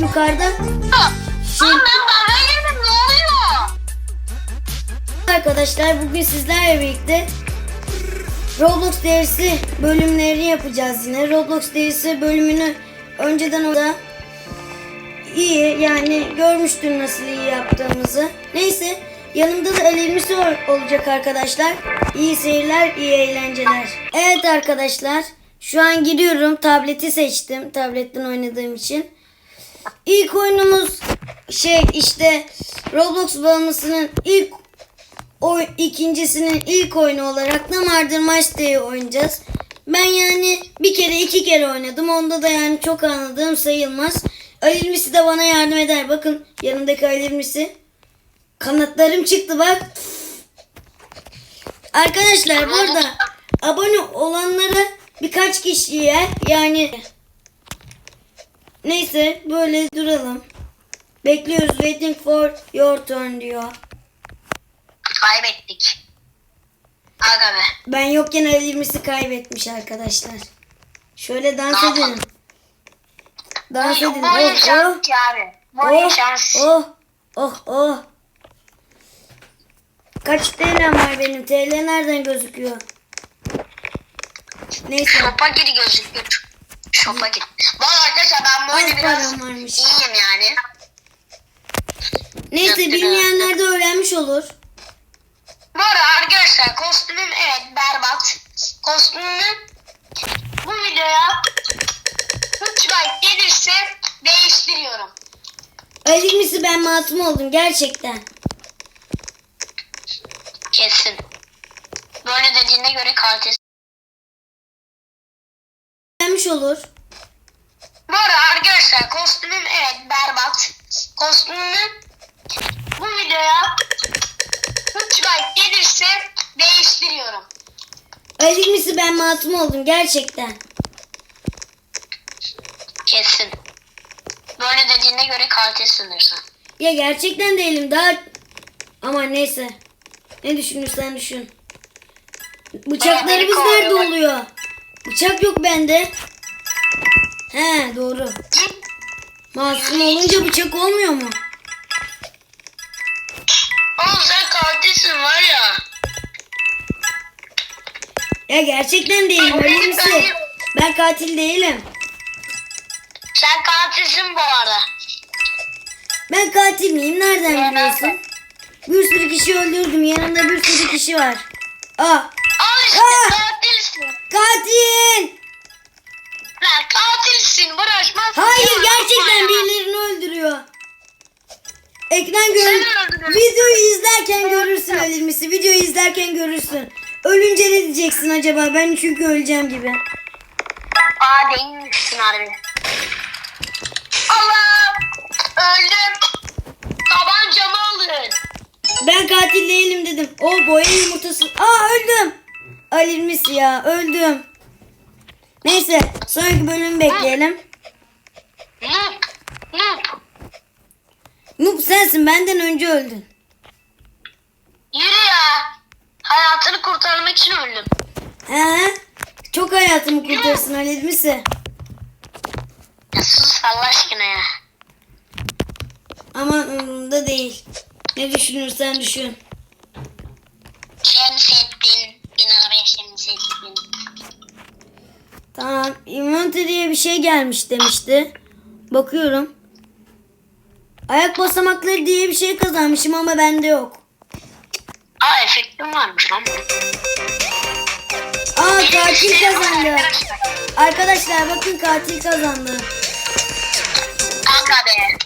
yukarıda şey, Lan ben ne oluyor? arkadaşlar bugün sizlerle birlikte Roblox derisi bölümlerini yapacağız yine. Roblox derisi bölümünü önceden orada iyi yani görmüştür nasıl iyi yaptığımızı. Neyse yanımda da elimiz olacak arkadaşlar. İyi seyirler, iyi eğlenceler. Evet arkadaşlar şu an giriyorum. Tableti seçtim. Tabletten oynadığım için. İlk oyunumuz şey işte Roblox bağımlısının ilk o ikincisinin ilk oyunu olarak Namardır Maçta'yı oynayacağız. Ben yani bir kere iki kere oynadım. Onda da yani çok anladığım sayılmaz. Ali de bana yardım eder. Bakın yanındaki Ali. Kanatlarım çıktı bak. Arkadaşlar burada abone olanlara birkaç kişiye yani neyse böyle duralım. Bekliyoruz. Waiting for your turn diyor. Kaybettik. Aga be. Ben yokken el 20'si kaybetmiş arkadaşlar. Şöyle dans edin. yapalım? Dans bu oyun Oh şans oh. abi. Oh şans. oh. Oh oh. Kaç TL'm var benim? TL nereden gözüküyor? Neyse. Şopa gir gözüküyor. Şopa gir. Valla arkadaşlar ben bu oyunu biraz varmış. iyiyim yani. Neyse bilmeyenler de öğrenmiş olur. Bu arada arkadaşlar kostümüm evet berbat. Kostümümü bu videoya 3 like gelirse değiştiriyorum. El 20'si ben masum oldum gerçekten. Kesin. Böyle dediğine göre kalitesi. Öğrenmiş olur. Bu arada arkadaşlar kostümüm evet berbat. Kostümümü bu videoya 3 like gelirse değiştiriyorum. El 20'si ben masum oldum gerçekten. Kesin. Böyle dediğine göre kalite sınırsın. Ya gerçekten değilim daha ama neyse. Ne düşünürsen düşün. Bıçaklarımız nerede oluyor. Bıçak yok bende. He doğru. Masum olunca bıçak olmuyor mu? Oğlum sen kalitesin var ya. Ya gerçekten değilim öyle Benim misin? ben- Ben katil değilim. Sen katilsin bu arada. Ben katil miyim? Nereden biliyorsun? Bir sürü kişi öldürdüm. Yanımda bir sürü kişi var. Aa, Al işte Ah! Katil! Lan katilsin uğraşmazsın. Hayır gerçekten birilerini öldürüyor. Ekran gör. Videoyu izlerken görürsün Elimizi. Videoyu izlerken görürsün. Ölünce ne diyeceksin acaba? Ben çünkü öleceğim gibi. Aa değilmişsin harbi. Allah! Öldüm. Tabancamı alın. Ben katil değilim dedim. O boya yumurtası. Aa öldüm. Alilmis ya öldüm. Neyse sonraki bölümü bekleyelim. Noob. Sensin benden önce öldün. Yürü ya. Hayatını kurtarmak için öldüm. He? Çok hayatımı kurtarsın Alilmis'i. Ya sus Allah aşkına ya. Ama umurumda değil. Ne düşünürsen düşün. Tamam. Inventory diye bir şey gelmiş demişti. Bakıyorum. Ayak basamakları diye bir şey kazanmışım ama bende yok. Aa efektim varmış lan. Aa katil kazandı. Arkadaşlar bakın katil kazandı. Kanka be.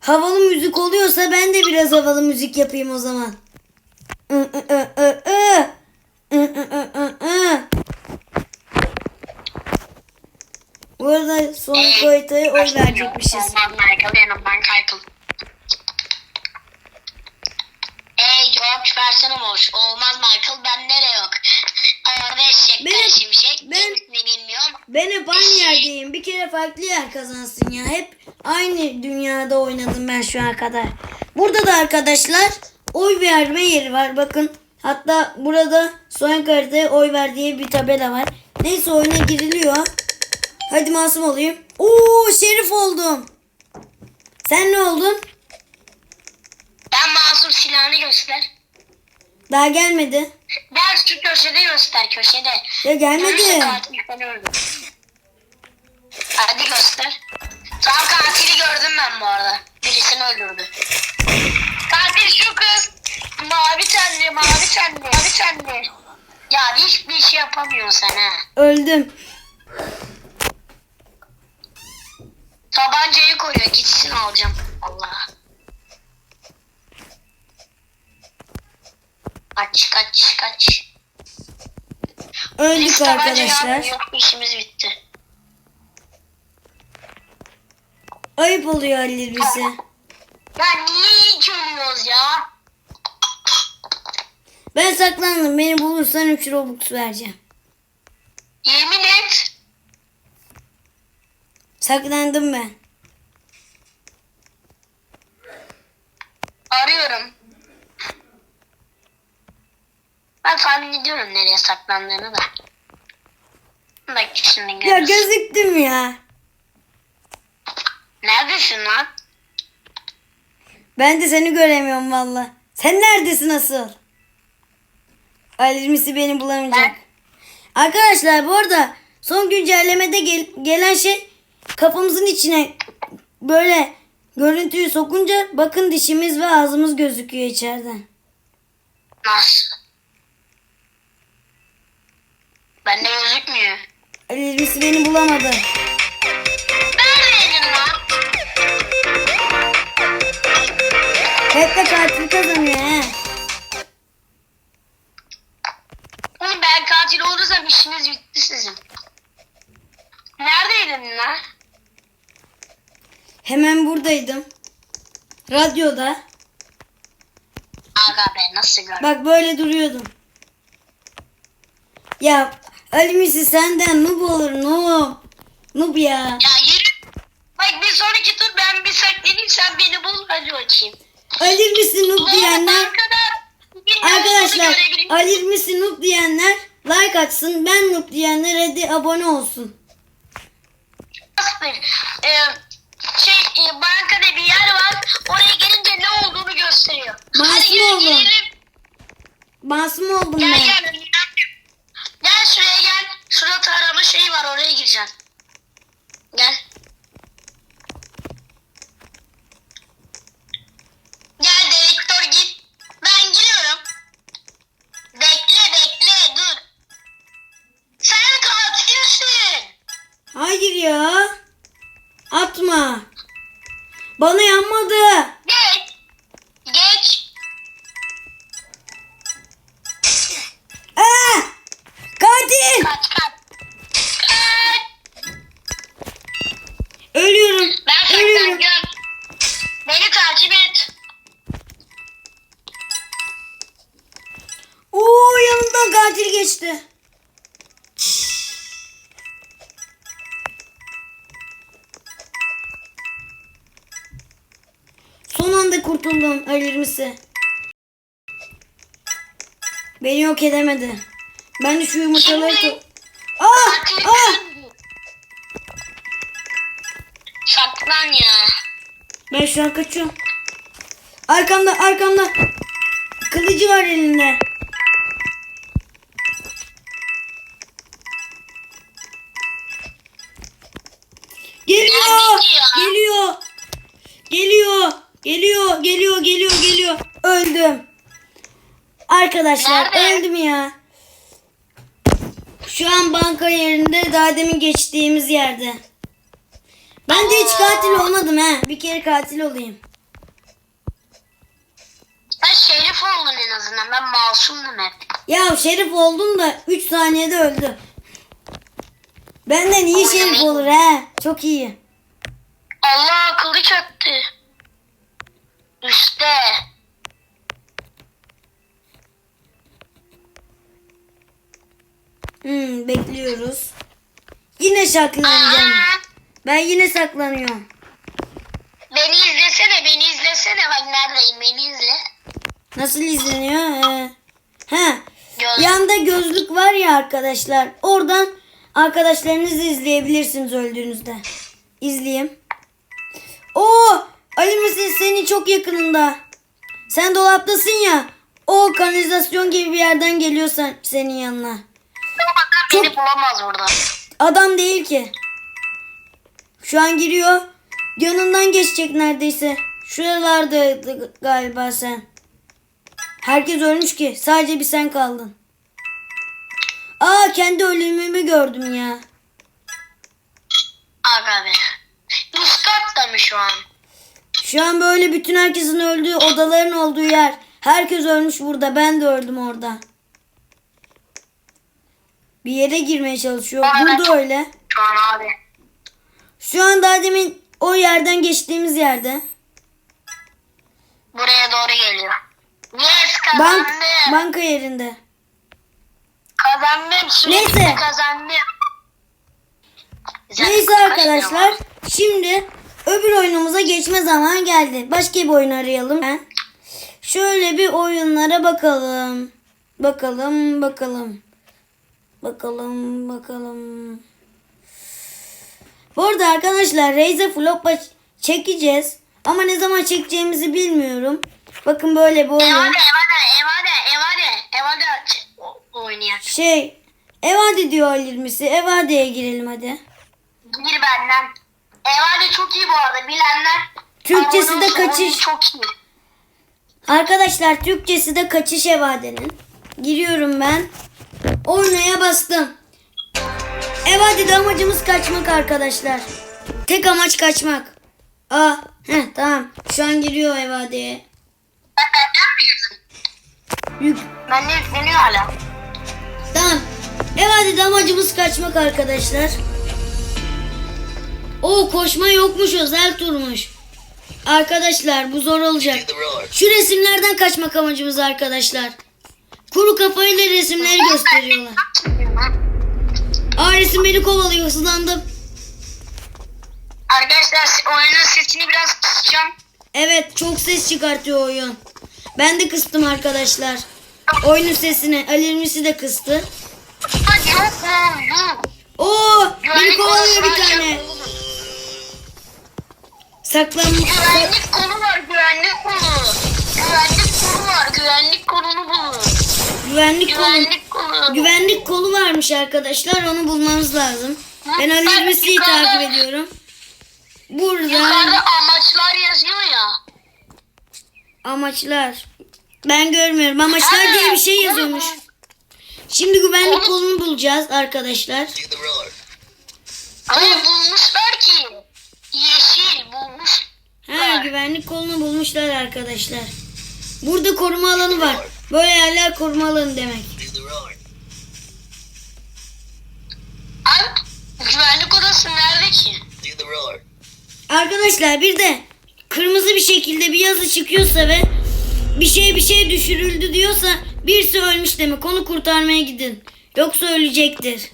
Havalı müzik oluyorsa ben de biraz havalı müzik yapayım o zaman. Bu arada son haritaya oy verecekmişiz. Michael yanımdan kaykıl. Ey George versene boş. Olmaz Michael ben nereye yok. Ayarda eşekler Benim- şimşek. ben- Gerisini bilmiyorum. Ben hep aynı yerdeyim. Bir kere farklı yer kazansın ya. Hep aynı dünyada oynadım ben şu ana kadar. Burada da arkadaşlar oy verme yeri var. Bakın hatta burada son haritaya oy ver diye bir tabela var. Neyse oyuna giriliyor. Hadi masum olayım. Oo şerif oldum. Sen ne oldun? Ben masum silahını göster. Daha gelmedi. Ben şu köşede göster köşede. Ya gelmedi. Katil. Hadi göster. Tam katili gördüm ben bu arada. Birisini öldürdü. Katil şu kız. Mavi tenli, mavi tenli, mavi tenli. Ya hiçbir şey yapamıyorsun sen ha. Öldüm. Tabancayı koyuyor gitsin alacağım. Allah. Kaç kaç kaç. Öldük Biz arkadaşlar. Yok işimiz bitti. Ayıp oluyor Ali bize. Ya niye hiç ölüyoruz ya? Ben saklandım. Beni bulursan 3 Robux vereceğim. Yemin et. Saklandım ben. Arıyorum. Ben tahmin ediyorum nereye saklandığını da. Bak şimdi Ya görürüz. gözüktüm ya. Neredesin lan? Ben de seni göremiyorum valla. Sen neredesin asıl? Ailesi beni bulamayacak. Arkadaşlar bu arada son güncellemede gel- gelen şey kafamızın içine böyle görüntüyü sokunca bakın dişimiz ve ağzımız gözüküyor içeriden. Nasıl? Bende gözükmüyor. Ailesi beni bulamadı. Neredeydin lan? De katil kazanıyor he. Oğlum ben katil olursam işiniz bitti sizin. Neredeydin lan? Hemen buradaydım. Radyoda. Aga be nasıl gördün? Bak böyle duruyordum. Ya Misi senden noob olur noob. Noob ya. Ya yürü. Bak bir sonraki tur ben bir saklanayım sen beni bul hadi bakayım. Ali Misi noob diyenler Arkada- arkadaşlar. Ali Misi noob diyenler like atsın. Ben noob diyenler hadi abone olsun. Ee, şey e, bankada bir yer var. Oraya gelince ne olduğunu gösteriyor. Masum oldum. Masum oldum Gel ben. gel. Gel şuraya gel. Şurada tarama şeyi var oraya gireceksin. Gel. Gel dedektör git. Ben giriyorum. Bekle bekle dur. Sen katilsin. Hayır ya. Atma. Bana yanmadı. Ölürmüsü. Beni yok edemedi. Ben de şu yumurtaları... Şimdi- to- Ah! Katil Ah! Saklan ya. Ben şu an kaçıyorum. Arkamda arkamda. Kılıcı var elinde. Geliyor. Geliyor. Geliyor. Geliyor. Geliyor. Geliyor. Geliyor. Öldüm. Arkadaşlar Nerede? öldüm ya. Şu an banka yerinde daha demin geçtiğimiz yerde. Ben de hiç katil olmadım ha. Bir kere katil olayım. Ben şerif oldum en azından. Ben masumdum hep. Ya şerif oldum da 3 saniyede öldü. Benden iyi şerif olur he. Çok iyi. Allah. Üste. Hmm, bekliyoruz. Yine saklanacağım. Aa, Ben yine saklanıyorum. beni izlesene, beni izlesene. Bak neredeyim, beni izle. Nasıl izleniyor? Ee, ha. Göz. Yanda gözlük var ya arkadaşlar. Oradan arkadaşlarınızı izleyebilirsiniz öldüğünüzde. İzleyeyim. Senin çok yakınında. Sen dolaptasın ya. O kanalizasyon gibi bir yerden geliyor sen, senin yanına. Bakın Çok- beni bulamaz burada. Adam değil ki. Şu an giriyor. Yanından geçecek neredeyse. Şuralardaydı galiba sen. Herkes ölmüş ki. Sadece bir sen kaldın. Aa kendi ölümümü gördüm ya. Aga be. Üst katta mı şu an? Şu an böyle bütün herkesin öldüğü odaların olduğu yer. Herkes ölmüş burada. Ben de öldüm orada. Bir yere girmeye çalışıyor. Burada öyle. Şu an abi. Şu an daha demin o yerden geçtiğimiz yerde. Buraya doğru geliyor. Yes Bank, kazandım. banka yerinde. Kazandım. Sürekli Neyse. kazandım. Güzel Neyse arkadaşlar. Şimdi öbür oyunumuza geçme zamanı geldi. Başka bir oyun arayalım. Ben. Şöyle bir oyunlara bakalım. Bakalım bakalım. Bakalım bakalım. Bu arada arkadaşlar Razer Flop'a çekeceğiz. Ama ne zaman çekeceğimizi bilmiyorum. Bakın böyle bir oyun. Evade, evade, evade, evade, evade Oynayak. Şey Evade diyor Alirmisi. Evade'ye girelim hadi. Gir benden. Evade çok iyi bu arada bilenler. Türkçesi de kaçış. Çok iyi. Arkadaşlar Türkçesi de kaçış evadenin. Giriyorum ben. Oynaya bastım. Evadede amacımız kaçmak arkadaşlar. Tek amaç kaçmak. Aa, heh, tamam. Şu an giriyor evadeye. Ben benden mi girdin? Yük. Ben de yükleniyor hala. Tamam. Evadede amacımız kaçmak arkadaşlar. O koşma yokmuş özel turmuş. Arkadaşlar bu zor olacak. Şu resimlerden kaçmak amacımız arkadaşlar. Kuru kafayla resimleri gösteriyorlar. Aa resim beni kovalıyor hızlandım. Arkadaşlar oyunun sesini biraz kısacağım. Evet çok ses çıkartıyor oyun. Ben de kıstım arkadaşlar. Oyunun sesini. Ali'misi de kıstı. Oo beni kovalıyor bir tane. Saklanmış. Güvenlik kolu var güvenlik kolu. Güvenlik kolu var güvenlik kolunu bulun. Güvenlik kolu. Güvenlik kolu. Güvenlik kolu varmış arkadaşlar. Onu bulmamız lazım. Ben Ben Ali'misi'yi yukarıda- takip ediyorum. Burada Yukarıda amaçlar yazıyor ya. amaçlar. Ben görmüyorum. Amaçlar Ha, diye bir şey yazıyormuş. Şimdi güvenlik Onu- kolunu bulacağız arkadaşlar. Ama bulmuşlar Ha güvenlik kolunu bulmuşlar arkadaşlar. Burada koruma alanı var. Böyle yerler koruma alanı demek. Abi güvenlik odası nerede ki? Arkadaşlar bir de kırmızı bir şekilde bir yazı çıkıyorsa ve bir şey bir şey düşürüldü diyorsa birisi ölmüş demek. Onu kurtarmaya gidin. Yoksa ölecektir.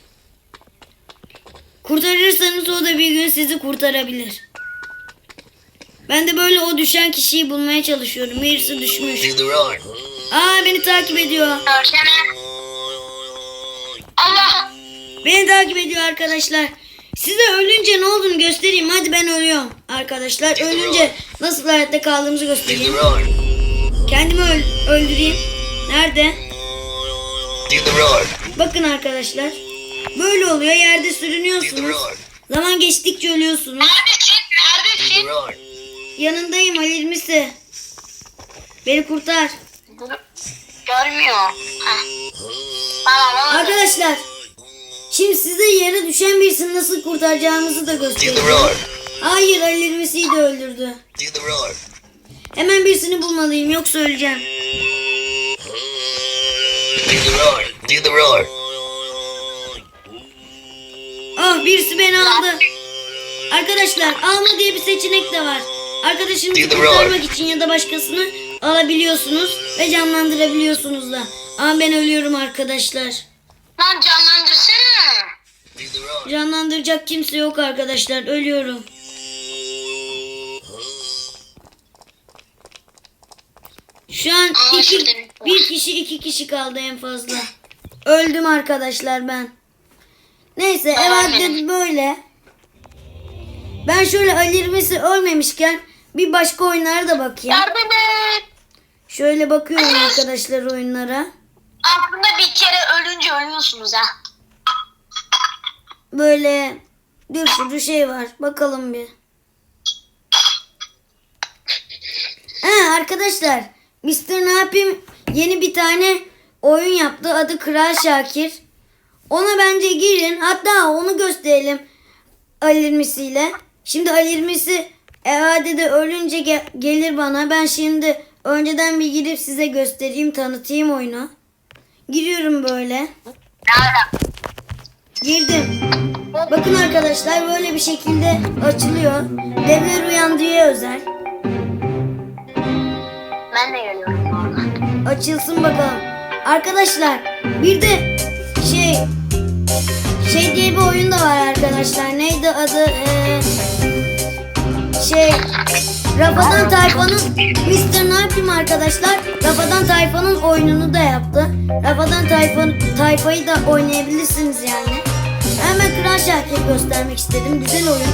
Kurtarırsanız o da bir gün sizi kurtarabilir. Ben de böyle o düşen kişiyi bulmaya çalışıyorum. Birisi düşmüş. Aa beni takip ediyor. Allah. Beni takip ediyor arkadaşlar. Size ölünce ne olduğunu göstereyim. Hadi ben ölüyorum arkadaşlar. Ölünce nasıl hayatta kaldığımızı göstereyim. Kendimi öl- öldüreyim. Nerede? Bakın arkadaşlar. Böyle oluyor. Yerde sürünüyorsunuz. Zaman geçtikçe ölüyorsunuz. Neredesin? Neredesin? Yanındayım Ali İlmisi. Beni kurtar. Görmüyor. Heh. Arkadaşlar. Şimdi size yere düşen birisini nasıl kurtaracağımızı da göstereyim. Hayır Ali İlmisi'yi de öldürdü. Hemen birisini bulmalıyım yoksa öleceğim. Ah birisi beni aldı. Arkadaşlar alma diye bir seçenek de var. Arkadaşınızı kurtarmak için ya da başkasını alabiliyorsunuz ve canlandırabiliyorsunuz da. Ama ben ölüyorum arkadaşlar. Lan canlandırsana. Canlandıracak kimse yok arkadaşlar. Ölüyorum. Şu an Aa, iki, bir- kişi iki kişi kaldı en fazla. Öldüm arkadaşlar ben. Neyse. Ev adeti böyle. Ben şöyle Ali ölmemişken bir başka oyunlara da bakayım. Yardım et. Şöyle bakıyorum arkadaşlar oyunlara. Aslında bir kere ölünce ölüyorsunuz ha. Böyle bir sürü şey var. Bakalım bir. Ha arkadaşlar. Mr. Ne yapayım? Yeni bir tane oyun yaptı. Adı Kral Şakir. Ona bence girin. Hatta onu gösterelim. Alirmisiyle. Şimdi Alirmisi evadede ölünce ge- gelir bana. Ben şimdi önceden bir girip size göstereyim, tanıtayım oyunu. Giriyorum böyle. Girdim. Bakın arkadaşlar böyle bir şekilde açılıyor. Devler uyandığı özel. Ben de geliyorum arada. Açılsın bakalım. Arkadaşlar bir de şey şey diye bir oyun da var arkadaşlar. Neydi adı? Ee, şey Rafadan Tayfa'nın Mr. Ne yapayım arkadaşlar? Rafadan Tayfa'nın oyununu da yaptı. Rafadan Tayfa, Tayfa'yı da oynayabilirsiniz yani. Hemen Kral Şakir'i göstermek istedim. Güzel oyun.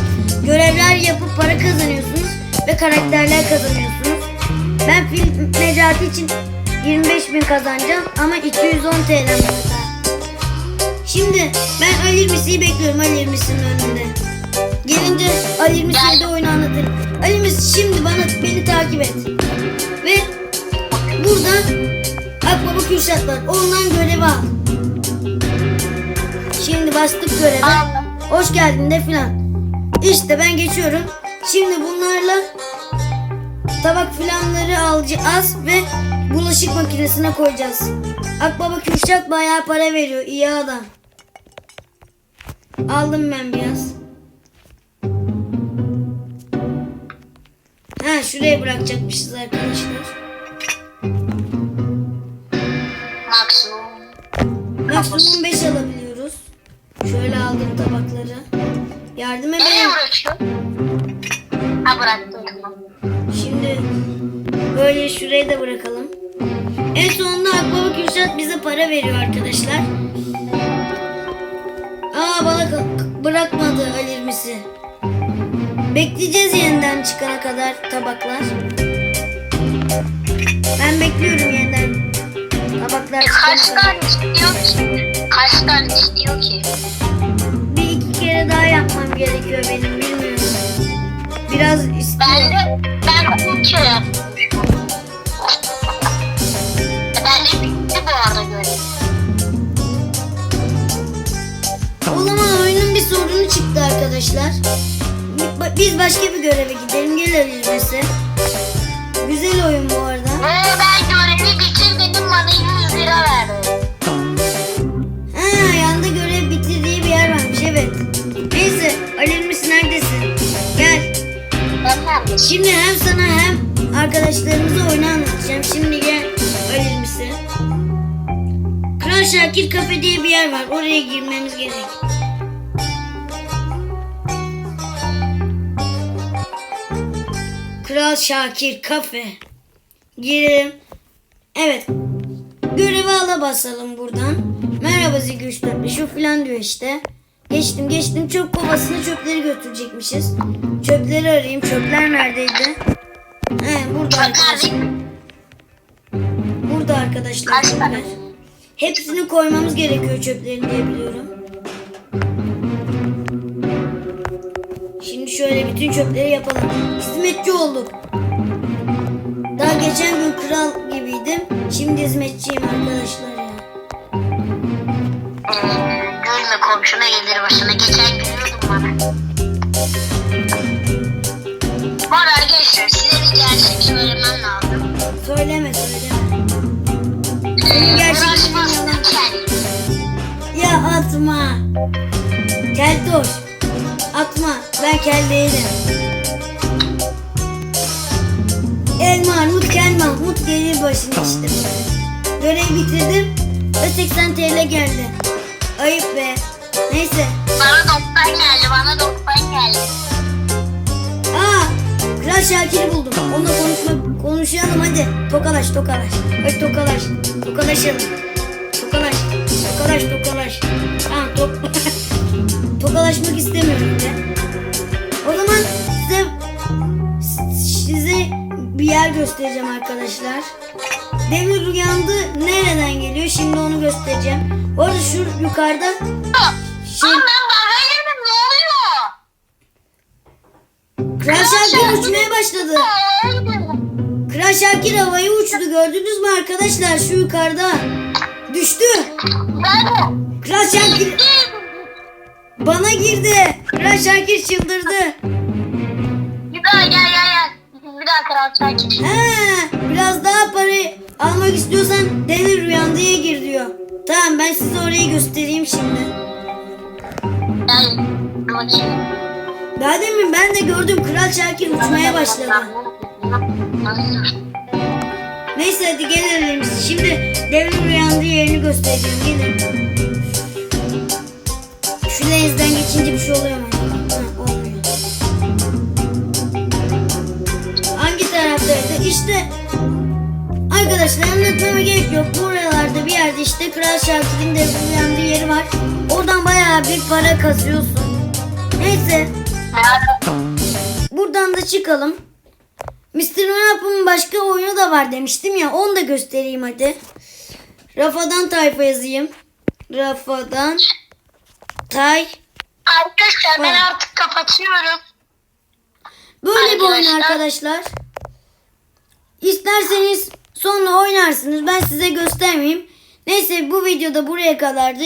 Görevler yapıp para kazanıyorsunuz ve karakterler kazanıyorsunuz. Ben film Necati için 25 bin kazanacağım ama 210 TL. Şimdi ben Ali İrmisi'yi bekliyorum Ali İrmisi'nin önünde. Gelince Ali İrmisi'ye de oyunu anlatırım. Ali İrmisi şimdi bana beni takip et. Ve burada Akbaba Kürşat var. Ondan görevi al. Şimdi bastık göreve. Hoş geldin de filan. İşte ben geçiyorum. Şimdi bunlarla tabak filanları alacağız ve bulaşık makinesine koyacağız. Akbaba Kürşat bayağı para veriyor. iyi adam. Aldım ben biraz. Ha şuraya bırakacakmışız arkadaşlar. Maksimum. Maksimum 5 alabiliyoruz. Şöyle aldım tabakları. Yardım Nereye edin. bırakıyor? Ha bıraktım tamam. Şimdi böyle şuraya da bırakalım. En sonunda Akbaba Kürşat bize para veriyor arkadaşlar. Aa bana bırakmadı Ali İrmisi. Bekleyeceğiz yeniden çıkana kadar tabaklar. Ben bekliyorum yeniden tabaklar E, kaç tane istiyor ki? Kaç tane istiyor ki? Bir iki kere daha yapmam gerekiyor benim bilmiyorum. Biraz Ben istiyor. de ben de kere yaptım. Ben de bitti bu arada görev. O zaman oyunun bir sorunu çıktı arkadaşlar. Bi- Biz başka bir göreve gidelim. Gel Ali İrmisi. Güzel oyun bu arada. Ve ben görevi bitirmedim bana 100 lira verdi. Ha yanda görev bitirdiği bir yer varmış evet. Neyse Ali İrmisi neredesin? Gel. Efendim? Şimdi hem sana hem arkadaşlarımıza oyunu anlatacağım. Şimdi gel Ali İrmisi. Kral Şakir Kafe diye bir yer var. Oraya girmemiz gerek. Kral Şakir Kafe. Girelim. Evet. Görevi ala basalım buradan. Merhaba 345 şu filan diyor işte. Geçtim geçtim çöp kovasına çöpleri götürecekmişiz. Çöpleri arayayım. Çöpler neredeydi? He burada arkadaşlar. Burada arkadaşlar çöpler. Hepsini koymamız gerekiyor çöplerin diye biliyorum. Şöyle bütün çöpleri yapalım. Hizmetçi olduk. Daha geçen gün kral gibiydim. Şimdi hizmetçiyim arkadaşlar ya. Ee, gülme komşuna gelir başına. Geçen gülüyordun bana. Bu arada arkadaşlar size bir gerçek söylemem lazım. Söyleme söyleme. Ee, gerçek uğraşmasın kel. Ya atma. Keltoş. Ben kel değilim. El Mahmut Kel Mahmut gelir başına işte. Görev bitirdim ve 80 TL geldi. Ayıp be. Neyse. Bana doktor geldi, bana doktor geldi. Aa, Kral Şakir'i buldum. Onunla konuşma, konuşalım hadi. Tokalaş, tokalaş. Hadi tokalaş. Tokalaşalım. Tokalaş, tokalaş, tokalaş. Tamam, tok. Göstereceğim arkadaşlar. Demir uyandı nereden geliyor? Şimdi onu göstereceğim. Bu arada şu yukarıda şey, Oğlum ben baga girdim ne oluyor? Kral Şakir uçmaya başladı. Kral Şakir havaya uçtu. Gördünüz mü arkadaşlar? Şu yukarıda. Düştü. Kral Şakir bana girdi. Kral Şakir çıldırdı. Bir daha kral sakin. Biraz daha parayı almak istiyorsan Demir Uyandı'ya gir diyor. Tamam ben size orayı göstereyim şimdi. Bakayım. Daha demin ben de gördüm Kral Şakir uçmaya başladı. Neyse hadi gelelim. Şimdi Demir Uyandı yerini göstereceğim. Gelin. Şu lensden geçince bir şey oluyor mu? Arkadaşlar anlatmama gerek yok. Buralarda bir yerde işte Kral Şakir'in de uyandığı yeri var. Oradan bayağı bir para kazıyorsun. Neyse buradan da çıkalım. Mr. Manap'ın başka oyunu da var demiştim ya. Onu da göstereyim hadi. Rafadan tayfa yazayım. Rafadan tay. Arkadaşlar ben artık kapatıyorum. Böyle bir oyun arkadaşlar. İsterseniz sonra oynarsınız. Ben size göstermeyeyim. Neyse bu videoda buraya kadardı.